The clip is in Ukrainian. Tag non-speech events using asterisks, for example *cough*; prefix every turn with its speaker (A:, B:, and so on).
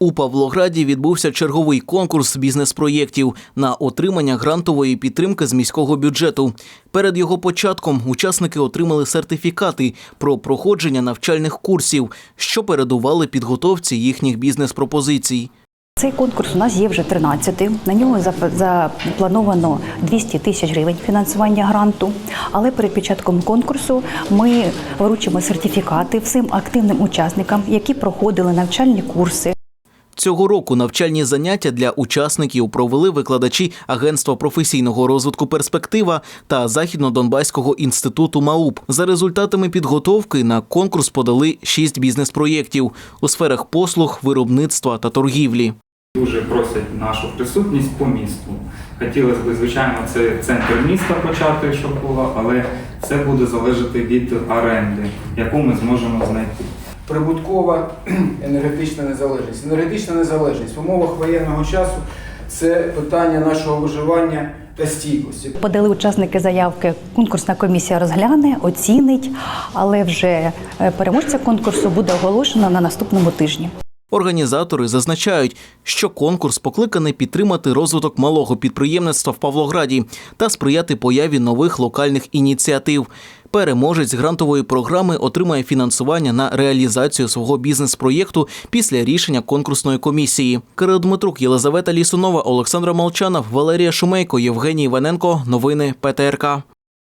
A: У Павлограді відбувся черговий конкурс бізнес-проєктів на отримання грантової підтримки з міського бюджету. Перед його початком учасники отримали сертифікати про проходження навчальних курсів, що передували підготовці їхніх бізнес-пропозицій.
B: Цей конкурс у нас є вже 13-й. На нього зап- заплановано 200 тисяч гривень фінансування гранту. Але перед початком конкурсу ми вручимо сертифікати всім активним учасникам, які проходили навчальні курси.
A: Цього року навчальні заняття для учасників провели викладачі Агентства професійного розвитку Перспектива та Західно-Донбаського інституту МАУП. За результатами підготовки на конкурс подали шість бізнес-проєктів у сферах послуг, виробництва та торгівлі.
C: Дуже просять нашу присутність по місту. Хотілося б, звичайно, це центр міста почати, щоб було, але це буде залежати від оренди, яку ми зможемо знайти.
D: Прибуткова *clears throat* енергетична незалежність. Енергетична незалежність в умовах воєнного часу це питання нашого виживання та стійкості.
B: Подали учасники заявки. Конкурсна комісія розгляне, оцінить, але вже е, переможця конкурсу буде оголошено на наступному тижні.
A: Організатори зазначають, що конкурс покликаний підтримати розвиток малого підприємництва в Павлограді та сприяти появі нових локальних ініціатив. Переможець грантової програми отримає фінансування на реалізацію свого бізнес-проєкту після рішення конкурсної комісії. Кирил Дмитрук, Єлизавета Лісунова, Олександра Молчанов, Валерія Шумейко, Євгеній Іваненко. Новини ПТРК.